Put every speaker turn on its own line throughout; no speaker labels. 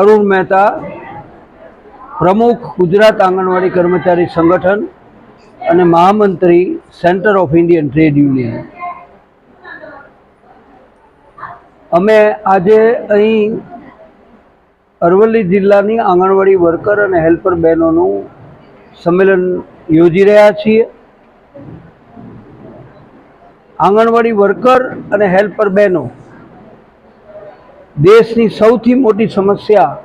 અરુણ મહેતા, પ્રમુખ ગુજરાત આંગણવાડી કર્મચારી સંગઠન અને મહામંત્રી centre of Indian trade union. અમે આજે અહીં અરવલ્લી જિલ્લાની આંગણવાડી વર્કર અને હેલ્પર બહેનોનું સંમેલન યોજી રહ્યા છીએ. આંગણવાડી વર્કર અને હેલ્પર બહેનો દેશની સૌથી મોટી સમસ્યા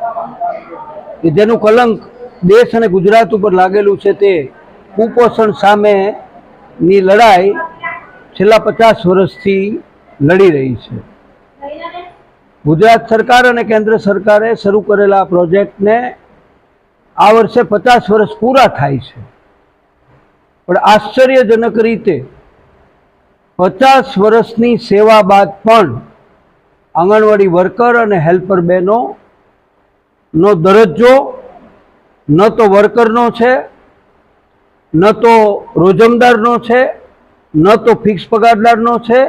કે જેનું કલંક દેશ અને ગુજરાત ઉપર લાગેલું છે તે કુપોષણ સામેની લડાઈ છેલ્લા પચાસ વર્ષથી લડી રહી છે. ગુજરાત સરકાર અને કેન્દ્ર સરકારે શરૂ કરેલા પ્રોજેક્ટને આ વર્ષે પચાસ વર્ષ પૂરા થાય છે. પણ આશ્ચર્યજનક રીતે પચાસ વર્ષની સેવા બાદ પણ આંગણવાડી વર્કર અને હેલ્પર બહેનો નો દરજ્જો, ન તો વર્કરનો છે, ન તો રોજમદારનો છે, ન તો ફિક્સ પગારદારનો છે,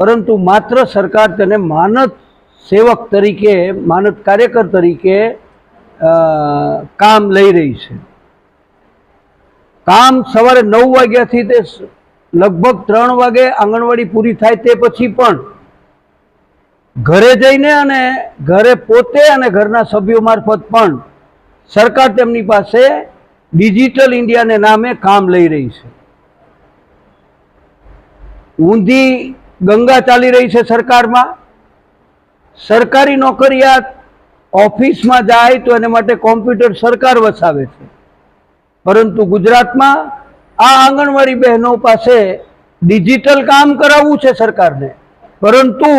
પરંતુ માત્ર સરકાર તેને માનદ સેવક તરીકે, માનદ કાર્યકર તરીકે કામ લઈ રહી છે. કામ સવારે નવ વાગ્યાથી તે લગભગ ત્રણ વાગે આંગણવાડી પૂરી થાય તે પછી પણ ઘરે જઈને અને ઘરે પોતે અને ઘરના સભ્યો મારફત પણ સરકાર તેમની પાસે ડિજિટલ ઇન્ડિયાને નામે કામ લઈ રહી છે. ઊંધી ગંગા ચાલી રહી છે સરકારમાં. સરકારી નોકરિયાત ઓફિસમાં જાય તો એને માટે કોમ્પ્યુટર સરકાર વસાવે છે. પરંતુ ગુજરાતમાં આ આંગણવાડી બહેનો પાસે ડિજિટલ કામ કરાવવું છે સરકારને. પરંતુ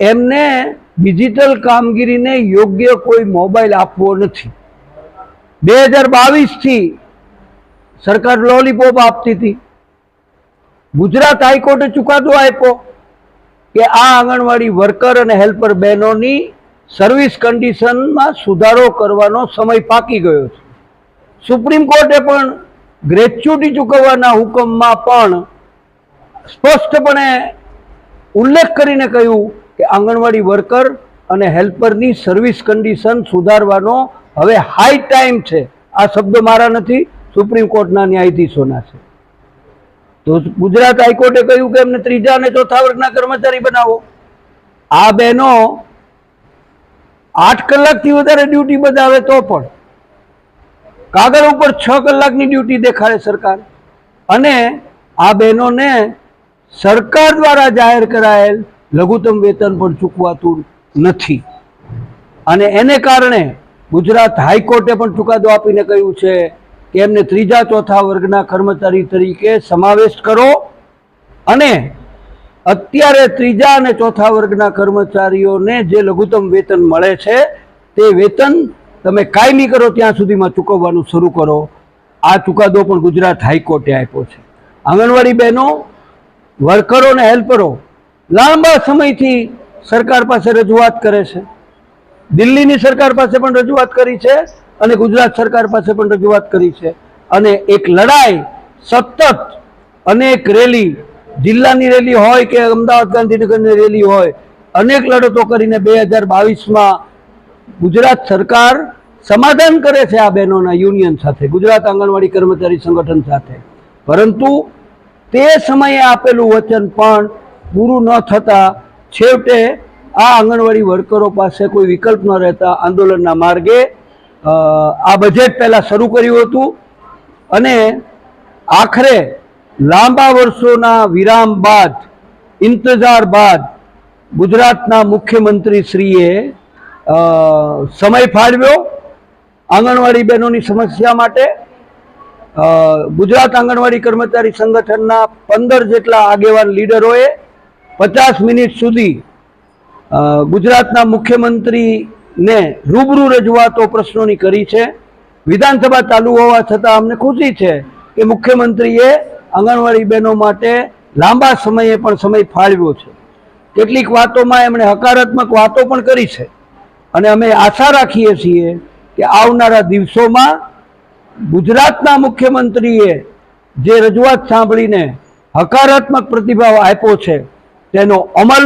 એમને ડિજિટલ કામગીરીને યોગ્ય કોઈ મોબાઈલ આપવો નથી. બે હજાર બાવીસથી સરકાર લોલીપોપ આપતી હતી. ગુજરાત હાઈકોર્ટે ચુકાદો આપ્યો કે આ આંગણવાડી વર્કર અને હેલ્પર બહેનોની સર્વિસ કન્ડિશનમાં સુધારો કરવાનો સમય પાકી ગયો છે. સુપ્રીમ કોર્ટે પણ ગ્રેચ્યુટી ચૂકવવાના હુકમમાં પણ સ્પષ્ટપણે ઉલ્લેખ કરીને કહ્યું કે આંગણવાડી વર્કર અને હેલ્પરની સર્વિસ કન્ડિશન સુધારવાનો હવે હાઈ ટાઈમ છે. આ શબ્દ મારા નથી, સુપ્રીમ કોર્ટના ન્યાયાધીશોના છે. તો ગુજરાત હાઈકોર્ટે કહ્યું કે એમને ત્રીજા અને ચોથા વર્ગના કર્મચારી બનાવો. આ બહેનો આઠ કલાકથી વધારે ડ્યુટી બજાવે તો પણ. કાગળ ઉપર છ કલાકની ડ્યુટી દેખાડે સરકાર. અને આ બહેનોને સરકાર દ્વારા જાહેર કરાયેલ લઘુત્તમ વેતન પણ ચૂકવાતું નથી. અને એને કારણે ગુજરાત હાઈકોર્ટે પણ ચુકાદો આપીને કહ્યું છે કે એમને ત્રીજા ચોથા વર્ગના કર્મચારી તરીકે સમાવેશ કરો અને અત્યારે ત્રીજા અને ચોથા વર્ગના કર્મચારીઓને જે લઘુત્તમ વેતન મળે છે, તે વેતન તમે કાયમી કરો ત્યાં સુધીમાં ચૂકવવાનું શરૂ કરો. આ ચુકાદો પણ ગુજરાત હાઈકોર્ટે આપ્યો છે. આંગણવાડી બહેનો, વર્કરો અને હેલ્પરો લાંબા સમયથી સરકાર પાસે રજૂઆત કરે છે. દિલ્હીની સરકાર પાસે પણ રજૂઆત કરી છે અને ગુજરાત સરકાર પાસે પણ રજૂઆત કરી છે. અને એક લડાઈ સતત અનેક રેલી, જિલ્લાની રેલી હોય કે અમદાવાદ ગાંધીનગરની રેલી હોય, અનેક લડતો કરીને બે હજાર બાવીસમાં ગુજરાત સરકાર સમાધાન કરે છે આ બહેનોના યુનિયન સાથે, ગુજરાત આંગણવાડી કર્મચારી સંગઠન સાથે. પરંતુ તે સમયે આપેલું વચન પણ પૂરું ન થતાં છેવટે આ આંગણવાડી વર્કરો પાસે કોઈ વિકલ્પ ન રહેતા આંદોલનના માર્ગે આ બજેટ પહેલાં શરૂ કર્યું હતું અને આખરે લાંબા વર્ષોના વિરામ બાદ, ઇંતજાર બાદ ગુજરાતના મુખ્યમંત્રી શ્રીએ સમય ફાળવ્યો આંગણવાડી બહેનોની સમસ્યા માટે. ગુજરાત આંગણવાડી કર્મચારી સંગઠનના પંદર જેટલા આગેવાન લીડરોએ પચાસ મિનિટ સુધી ગુજરાતના મુખ્યમંત્રીને રૂબરૂ રજૂઆતો પ્રશ્નોની કરી છે. વિધાનસભા ચાલુ હોવા છતાં અમને ખુશી છે કે મુખ્યમંત્રીએ આંગણવાડી બહેનો માટે લાંબા સમયે પણ સમય ફાળવ્યો છે. કેટલીક વાતોમાં એમણે હકારાત્મક વાતો પણ કરી છે. અને અમે આશા રાખીએ છીએ કે આવનારા દિવસોમાં ગુજરાતના મુખ્યમંત્રીએ જે રજૂઆત સાંભળીને હકારાત્મક પ્રતિભાવ આપ્યો છે તેનો અમલ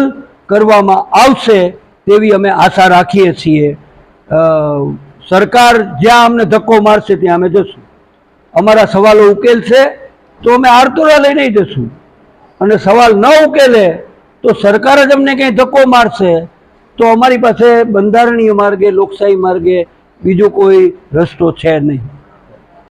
કરવામાં આવશે તેવી અમે આશા રાખીએ છીએ. સરકાર જ્યાં અમને ધક્કો મારશે ત્યાં અમે જશું. અમારા સવાલો ઉકેલશે તો અમે આરતોરા લઈને જશું. અને સવાલ ન ઉકેલે તો સરકાર જ અમને કંઈ ધક્કો મારશે તો અમારી પાસે બંધારણીય માર્ગે, લોકશાહી માર્ગે બીજો કોઈ રસ્તો છે નહીં.